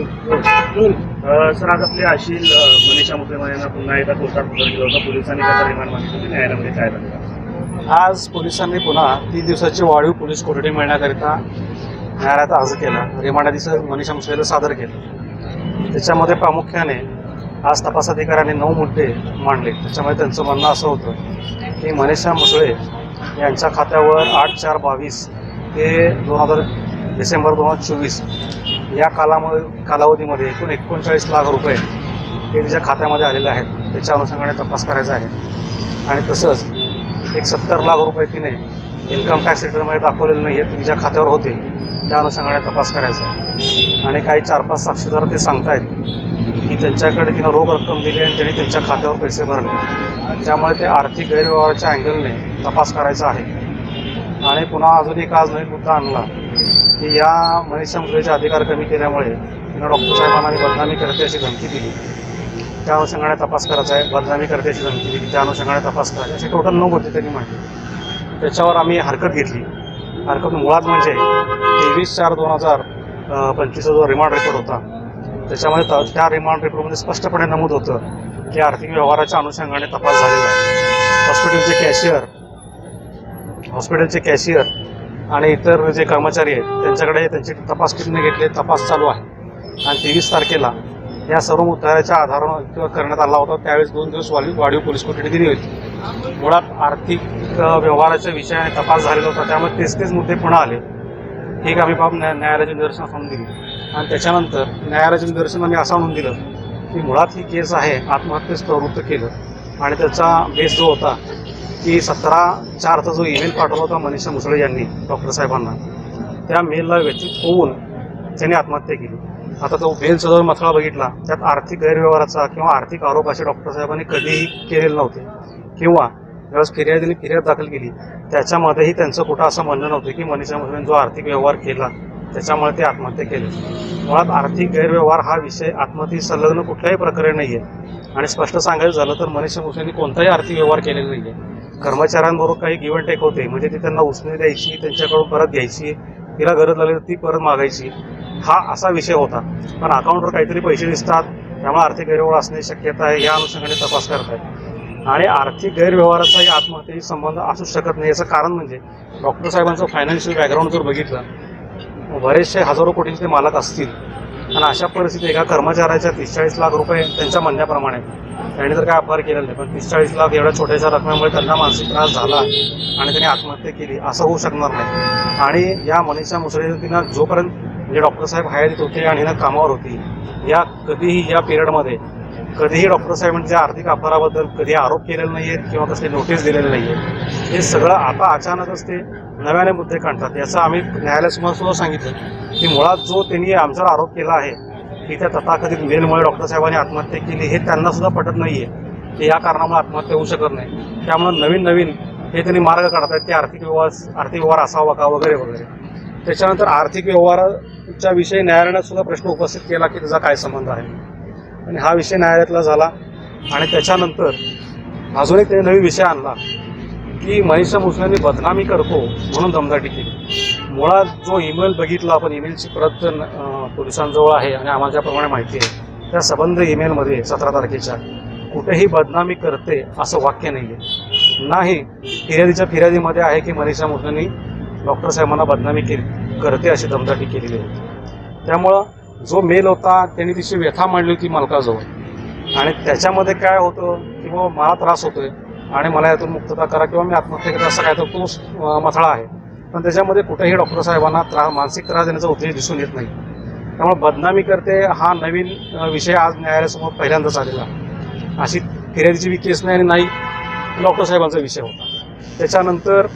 Sir आज आपली अशील मनीषा मुस्लिम यांना पुन्हा एकदा कोर्टात हजर केलं होतं. पोलिसांनी त्याचा रिमांड मागितली. होती न्यायालयामध्ये काय झालं आज पोलिसांनी पुन्हा तीन दिवसाची वाढीव पोलीस कोठडी मिळण्याकरिता न्यायालयात अर्ज केला. रिमांड आधीच मनीषा मुसळेला सादर केलं. त्याच्यामध्ये प्रामुख्याने आज तपास अधिकाऱ्यांनी नऊ मुद्दे मांडले. त्याच्यामध्ये त्यांचं म्हणणं असं होतं की मनीषा मुसळे यांच्या खात्यावर आठ चार बावीस ते दोन हजार डिसेंबर दोन हजार चोवीस या कालामध्ये कालावधीमध्ये एकूण एकोणचाळीस लाख रुपये हे तिच्या खात्यामध्ये आलेले आहेत. त्याच्या अनुषंगाने तपास करायचा आहे. आणि तसंच एक सत्तर लाख रुपये तिने इन्कम टॅक्स रिटर्नमध्ये दाखवलेलं नाही हे तिच्या खात्यावर होते. त्या अनुषंगाने तपास करायचा आहे. आणि काही चार पाच साक्षीदार ते सांगतायत की त्यांच्याकडे तिनं रोख रक्कम दिली आणि त्यांनी त्यांच्या खात्यावर पैसे भरले. त्यामुळे ते आर्थिक गैरव्यवहाराच्या अँगलने तपास करायचा आहे. आणि पुन्हा अजून एक आज नवीन मुद्दा आणला. की या मनीषा अधिकार कमी केल्यामुळे तिनं डॉक्टर साहेबांना मी बदनामी करते अशी धमकी दिली. त्या अनुषंगाने तपास करायचा आहे बदनामी करते अशी धमकी दिली. त्या अनुषंगाने तपास करायचा असे टोटल नऊ होते त्यांनी म्हटले त्याच्यावर आम्ही हरकत घेतली. हरकत मुळात म्हणजे तेवीस चार दोन हजार पंचवीसचा जो रिमांड रिपोर्ट होता त्याच्यामध्ये त- त्या रिमांड रिपोर्टमध्ये स्पष्टपणे नमूद होतं की आर्थिक व्यवहाराच्या अनुषंगाने तपास झालेला आहे. हॉस्पिटलचे कॅशियर हॉस्पिटलचे कॅशियर आणि इतर जे कर्मचारी आहेत त्यांच्याकडे त्यांची तपास टीमने घेतले तपास चालू आहे. आणि तेवीस तारखेला या सर्व मुद्द्याच्या आधारावर किंवा करण्यात आला होता. त्यावेळेस दोन दिवस वाढीव वाढीव पोलीस कोठडी दिली होती. मुळात आर्थिक व्यवहाराच्या विषयाने तपास झालेला होता. त्यामुळे तेच तेच मुद्दे पुन्हा आले. ही आम्ही बाब न्या न्यायालयाच्या निदर्शनास आणून दिली. आणि त्याच्यानंतर न्यायालयाच्या निदर्शनाने असं आणून दिलं की मुळात ही केस आहे आत्महत्येस प्रवृत्त केलं. आणि त्याचा बेस जो होता की सतरा चारचा जो ईमेल पाठवला होता मनीषा मुसळे यांनी डॉक्टर साहेबांना त्या मेलला व्यतीत होऊन त्यांनी आत्महत्या केली. आता तो बेलचा जर मथळा बघितला त्यात आर्थिक गैरव्यवहाराचा किंवा आर्थिक आरोप असे डॉक्टर साहेबांनी कधीही केलेले नव्हते. किंवा ज्यावेळेस फिर्यादीने फिर्याद दाखल केली त्याच्यामध्येही त्यांचं कुठं असं म्हणणं नव्हतं की मनीषा मुसळेने जो आर्थिक व्यवहार केला त्याच्यामुळे ते आत्महत्या केले. मुळात आर्थिक गैरव्यवहार हा विषय आत्महत्या संलग्न कुठल्याही प्रकारे नाही आहे आणि स्पष्ट सांगायचं झालं तर मनीष मुसळेंनी कोणताही आर्थिक व्यवहार केलेला नाही आहे कर्मचाऱ्यांबरोबर काही गिव्हन टेक होते म्हणजे ती त्यांना उसने द्यायची त्यांच्याकडून परत घ्यायची तिला गरज लागली तर ती परत मागायची हा असा विषय होता. पण अकाउंटवर काहीतरी पैसे दिसतात त्यामुळे आर्थिक गैरव्यवहार असण्याची शक्यता आहे या अनुषंगाने तपास करतायत. आणि आर्थिक गैरव्यवहाराचाही आत्महत्येशी संबंध असू शकत नाही याचं कारण म्हणजे डॉक्टर साहेबांचं फायनान्शियल बॅकग्राऊंड जर बघितलं बरेचसे हजारो कोटींचे मालक असतील. आणि अशा परिस्थितीत एका कर्मचाऱ्याच्या तीस चाळीस लाख रुपये त्यांच्या म्हणण्याप्रमाणे. त्यांनी तर काय अपहार केलेला नाही पण तीस चाळीस लाख एवढ्या छोट्याशा रकमेमुळे त्यांना मानसिक त्रास झाला आणि त्यांनी आत्महत्या केली असं होऊ शकणार नाही. आणि या मनीषा मुसळे तिनं जोपर्यंत म्हणजे डॉक्टर साहेब हयातीत होते आणि हिनं कामावर होती या कधीही या पिरियडमध्ये कधीही डॉक्टर साहेबांच्या म्हणजे आर्थिक अपहाराबद्दल कधी आरोप केलेले नाही आहेत किंवा कसले नोटीस दिलेले नाही आहेत हे सगळं आता अचानकच ते नव्याने मुद्दे काढतात. याचं आम्ही न्यायालयासमोर सुद्धा सांगितलं की मुळात जो त्यांनी आमच्यावर आरोप केला आहे की त्या तथाकथित मेलमुळे डॉक्टर साहेबांनी आत्महत्या केली हे त्यांना सुद्धा पटत नाही आहे की या कारणामुळे आत्महत्या होऊ शकत नाही. त्यामुळे नवीन नवीन हे त्यांनी मार्ग काढत आहेत ते आर्थिक व्यवहार आर्थिक व्यवहार असावा का वगैरे वगैरे. त्याच्यानंतर आर्थिक व्यवहाराच्या विषयी न्यायालयाने सुद्धा प्रश्न उपस्थित केला की त्याचा काय संबंध आहे. आणि हा विषय न्यायालयातला झाला. आणि त्याच्यानंतर अजून एक त्यांनी नवीन विषय आणला. की मनीषा मुसल्यांनी बदनामी करतो म्हणून दमदाटी केली. मुळात जो ईमेल बघितला आपण ईमेलची प्रत पोलिसांजवळ आहे आणि आम्हाला ज्याप्रमाणे माहिती आहे त्या सबंध ईमेलमध्ये सतरा तारखेच्या. कुठेही बदनामी करते असं वाक्य नाही आहे नाही फिर्यादीच्या फिर्यादीमध्ये आहे की मनीषा मुसलेंनी डॉक्टर साहेबांना बदनामी केली करते अशी दमदाटी केलेली आहे त्यामुळं जो मेल होता त्यांनी तिची व्यथा मांडली होती मालकाजवळ. आणि त्याच्यामध्ये काय होतं की बाबा मला त्रास होतोय. आणि मला यातून मुक्तता करा किंवा मी आत्महत्या करा असं काय तर तो मथळा आहे. पण त्याच्यामध्ये कुठेही डॉक्टर साहेबांना त्रास मानसिक त्रास देण्याचा उद्देश दिसून येत नाही. त्यामुळे बदनामी करते हा नवीन विषय आज न्यायालयासमोर पहिल्यांदाच आलेला अशी फिर्यादीची बी केस नाही आणि नाही डॉक्टर साहेबांचा विषय होता. त्याच्यानंतर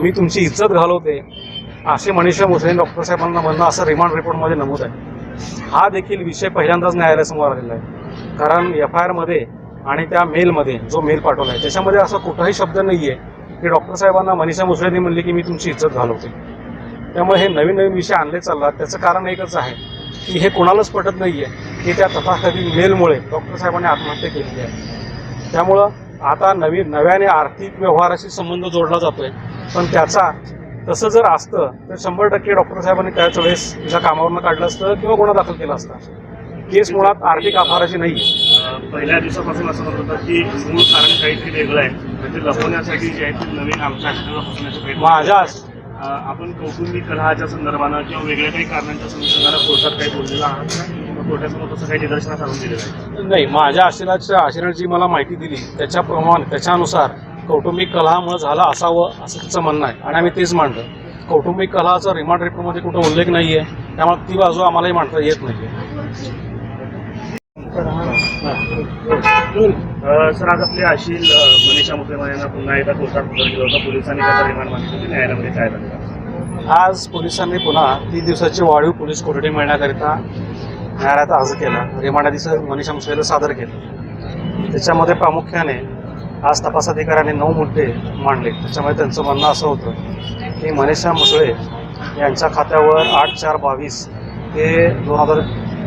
मी तुमची इज्जत घालवते असे मनीषा मुसळे डॉक्टर साहेबांना म्हणणं असं रिमांड रिपोर्टमध्ये नमूद आहे. हा देखील विषय पहिल्यांदाच न्यायालयासमोर आलेला आहे. कारण एफ आय आरमध्ये आणि त्या मेलमध्ये जो मेल पाठवला आहे त्याच्यामध्ये असं कुठलाही शब्द नाही आहे की डॉक्टर साहेबांना मनीषा मुसळेंनी म्हणले की मी तुमची इज्जत घालवते. त्यामुळे हे नवीन नवीन विषय आणले चालला त्याचं कारण एकच आहे की हे कोणालाच पटत नाही आहे की त्या तथाकथित मेलमुळे डॉक्टर साहेबांनी आत्महत्या केलेली आहे. त्यामुळं आता नवीन नव्याने आर्थिक व्यवहाराशी संबंध जोडला जातोय. पण त्याचा तसं जर असतं तर शंभर टक्के डॉक्टर साहेबांनी त्याच वेळेस ज्या कामावरनं काढलं असतं किंवा गुन्हा दाखल केला असता. केस मुळात आर्थिक आभाराची नाही आहे पहिल्या दिवसापासून असं म्हणत होतं की मूळ कारण काहीतरी वेगळं आहे. ते लपवण्यासाठी जे आहे ते नवीन आमच्या प्रयत्न माझ्या आपण कौटुंबिक कलहाच्या संदर्भानं किंवा वेगळ्या काही कारणांच्या संदर्भानं कोर्टात काही बोललेलं आहात. कोर्टासमोर तसं काही निदर्शनास आणून दिलेलं आहे. नाही माझ्या आशिराच्या आशिराने जी मला माहिती दिली. त्याच्याप्रमाणे त्याच्यानुसार कौटुंबिक कलहामुळे झाला असावं असं तिचं म्हणणं आहे. आणि आम्ही तेच मांडलं. कौटुंबिक कलहाचा रिमांड रिपोर्टमध्ये कुठं उल्लेख नाही आहे त्यामुळे ती बाजू आम्हालाही मांडता येत नाही सर आज आपले अशील अं, मनीषा मुसलमान यांना पुन्हा एकदा कोर्टात हजर केलं होतं. पोलिसांनी त्याचा रिमांड मागितली. होती न्यायालयामध्ये काय झालं. आज पोलिसांनी पुन्हा तीन दिवसाची वाढीव पोलीस कोठडी मिळण्याकरिता न्यायालयात अर्ज केला. रिमांडाधीश मनीषा मुसळेला सादर केलं. त्याच्यामध्ये प्रामुख्याने आज तपास अधिकाऱ्यांनी नऊ मुद्दे मांडले. त्याच्यामध्ये त्यांचं म्हणणं असं होतं की मनीषा मुसळे यांच्या खात्यावर आठ चार बावीस ते दोन हजार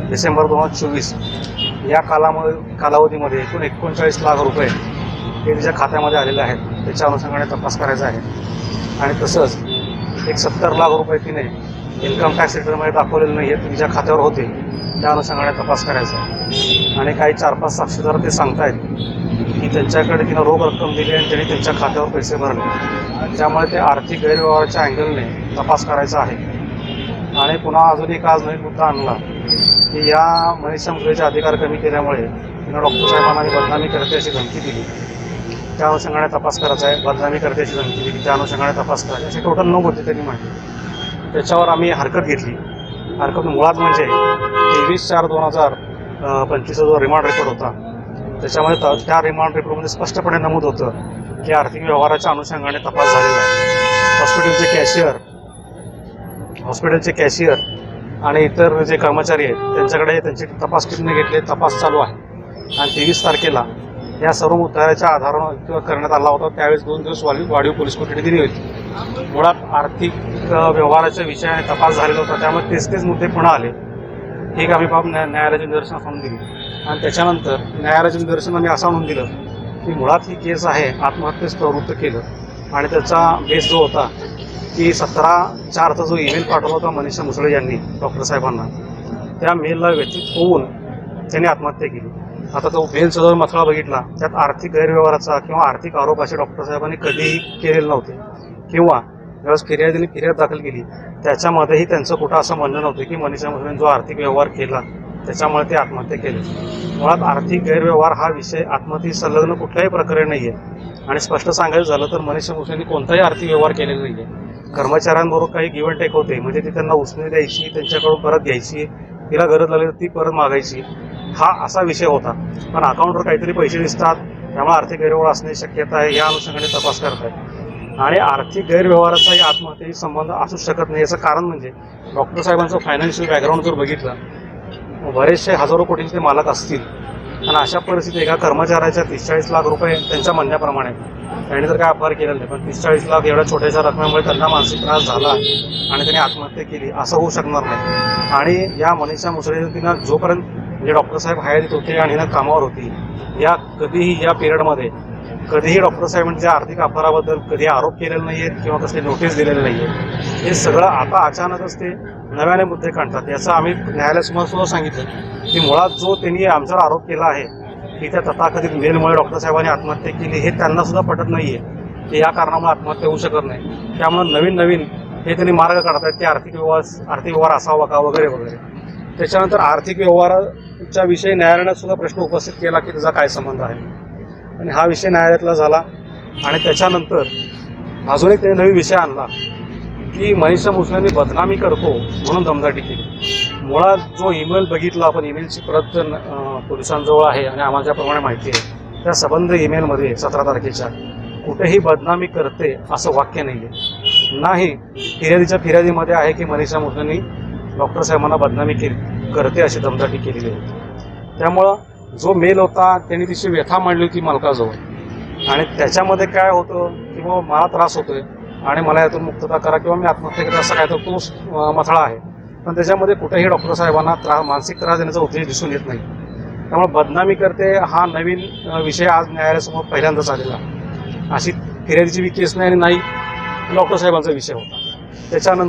डिसेंबर दोन हजार चोवीस या कालामध्ये कालावधीमध्ये एकूण एकोणचाळीस लाख रुपये हे तिच्या खात्यामध्ये आलेले आहेत. त्याच्या अनुषंगाने तपास करायचा आहे. आणि तसंच एक सत्तर लाख रुपये तिने इन्कम टॅक्स रिटर्नमध्ये दाखवलेले नाही आहेत तिच्या खात्यावर होते. त्या अनुषंगाने तपास करायचा आहे. आणि काही चार पाच साक्षीदार ते सांगतायत की त्यांच्याकडे तिनं रोख रक्कम दिली आणि त्यांनी त्यांच्या खात्यावर पैसे भरले. त्यामुळे ते आर्थिक गैरव्यवहाराच्या अँगलने तपास करायचा आहे. आणि पुन्हा अजून एक आज नवीन मुद्दा आणला. की या मनीषा अधिकार कमी केल्यामुळे तिनं डॉक्टर साहेबांना मी बदनामी करते अशी धमकी दिली. त्या अनुषंगाने तपास करायचा आहे बदनामी करते अशी धमकी दिली. त्या अनुषंगाने तपास करायचा अशी टोटल नऊ होती त्यांनी म्हटली त्याच्यावर आम्ही हरकत घेतली. हरकत मुळात म्हणजे तेवीस चार दोन हजार पंचवीसचा जो रिमांड रेकॉर्ड होता त्याच्यामध्ये त्या रिमांड रेकॉर्डमध्ये स्पष्टपणे नमूद होतं की आर्थिक व्यवहाराच्या अनुषंगाने तपास झालेला आहे. हॉस्पिटलचे कॅशियर हॉस्पिटलचे कॅशियर आणि इतर जे कर्मचारी आहेत त्यांच्याकडे त्यांची तपास टीमने घेतले तपास चालू आहे. आणि तेवीस तारखेला या सर्व मुद्द्याच्या आधारावर किंवा करण्यात आला होता त्यावेळेस दोन दिवस वाढीव वाढीव पोलीस कोठडी दिली होती. मुळात आर्थिक व्यवहाराच्या विषयाने तपास झालेला होता त्यामुळे तेच तेच मुद्दे पुन्हा आले. एक आम्ही बाब न्या न्यायालयाच्या निदर्शनास आणून दिली. आणि त्याच्यानंतर न्यायालयाच्या निदर्शन आम्ही असं आणून दिलं की मुळात ही केस आहे आत्महत्येस प्रवृत्त केलं. आणि त्याचा बेस जो होता की सतरा चारचा जो ईमेल पाठवला होता मनीषा मुसळे यांनी डॉक्टर साहेबांना त्या मेलला व्यतीत होऊन त्यांनी आत्महत्या केली. आता तो बेलचा जर मथळा बघितला. त्यात आर्थिक गैरव्यवहाराचा किंवा आर्थिक आरोप असे डॉक्टर साहेबांनी कधीही केलेले नव्हते. किंवा ज्यावेळेस फिर्यादीने फिर्याद दाखल केली त्याच्यामध्येही त्यांचं कुठं असं म्हणणं नव्हतं की मनीषा मुसळेने जो आर्थिक व्यवहार केला त्याच्यामुळे ते आत्महत्या केली. मुळात आर्थिक गैरव्यवहार हा विषय आत्महत्ये संलग्न कुठल्याही प्रकारे नाही आहे आणि स्पष्ट सांगायचं झालं तर मनीषा मुसळेंनी कोणताही आर्थिक व्यवहार केलेला नाही आहे कर्मचाऱ्यांबरोबर काही गिव्ह टेक होते. म्हणजे ती त्यांना उसने द्यायची त्यांच्याकडून परत घ्यायची तिला गरज लागली तर ती परत मागायची. हा असा विषय होता. पण अकाउंटवर काहीतरी पैसे दिसतात त्यामुळे आर्थिक गैरव्यवहार असण्याची शक्यता आहे या अनुषंगाने तपास करत आहेत आणि आर्थिक गैरव्यवहाराचाही आत्महत्येशी संबंध असू शकत नाही. याचं कारण म्हणजे डॉक्टर साहेबांचं फायनान्शियल बॅकग्राऊंड जर बघितलं बरेचसे हजारो कोटींचे ते मालक असतील. आणि अशा परिस्थितीत एका कर्मचाऱ्याच्या तीस चाळीस लाख रुपये त्यांच्या म्हणण्याप्रमाणे त्यांनी तर काय अपहार केलेला नाही पण तीस चाळीस लाख एवढ्या छोट्याशा रकमेमुळे त्यांना मानसिक त्रास झाला आणि त्यांनी आत्महत्या केली असं होऊ शकणार नाही. आणि या मनीषा मुसळे तिनं जोपर्यंत म्हणजे डॉक्टर साहेब हयातीत होते आणि हिनं कामावर होती या कधीही या पिरियडमध्ये कधीही डॉक्टर साहेबांच्या म्हणजे आर्थिक अपहाराबद्दल कधी आरोप केलेले नाही आहेत किंवा कसली नोटीस दिलेली नाही आहे हे सगळं आता अचानकच ते नव्याने मुद्दे काढतात. याचं आम्ही न्यायालयासमोर सुद्धा सांगितलं की मुळात जो त्यांनी आमच्यावर आरोप केला आहे की त्या तथाकथित मेलमुळे डॉक्टर साहेबांनी आत्महत्या केली हे त्यांना सुद्धा पटत नाही आहे की या कारणामुळे आत्महत्या होऊ शकत नाही. त्यामुळे नवीन नवीन हे त्यांनी मार्ग काढतात ते आर्थिक व्यवहार आर्थिक व्यवहार असावा का वगैरे वगैरे. त्याच्यानंतर आर्थिक व्यवहाराच्या विषयी न्यायालयानं सुद्धा प्रश्न उपस्थित केला की त्याचा काय संबंध आहे? आणि हा विषय न्यायालयातला झाला. आणि त्याच्यानंतर अजून एक त्याने नवीन विषय आणला की मनीषा मुसळेंनी बदनामी करतो म्हणून दमदाटी केली. मुळात जो ईमेल बघितला आपण ईमेलची प्रत पोलिसांजवळ आहे आणि आम्हाला ज्याप्रमाणे माहिती आहे त्या सबंध ईमेलमध्ये सतरा तारखेच्या कुठेही बदनामी करते असं वाक्य नाही आहे नाही फिर्यादीच्या फिर्यादीमध्ये आहे की मनीषा मुसळेंनी डॉक्टर साहेबांना बदनामी केली करते अशी दमदाटी केलेली आहे. त्यामुळं जो मेल होता त्यांनी तिची व्यथा मांडली होती मालकाजवळ. आणि त्याच्यामध्ये काय होतं की बाबा मला त्रास होतोय आणि मला यातून मुक्तता करा किंवा मी आत्महत्या करा असं काय तर तो मथळा आहे. पण त्याच्यामध्ये कुठेही डॉक्टर साहेबांना त्रास मानसिक त्रास देण्याचा उद्देश दिसून येत नाही. त्यामुळे बदनामी करते हा नवीन विषय आज न्यायालयासमोर पहिल्यांदाच आलेला अशी फिर्यादीची बी केस नाही आणि नाही डॉक्टर साहेबांचा विषय होता. त्याच्यानंतर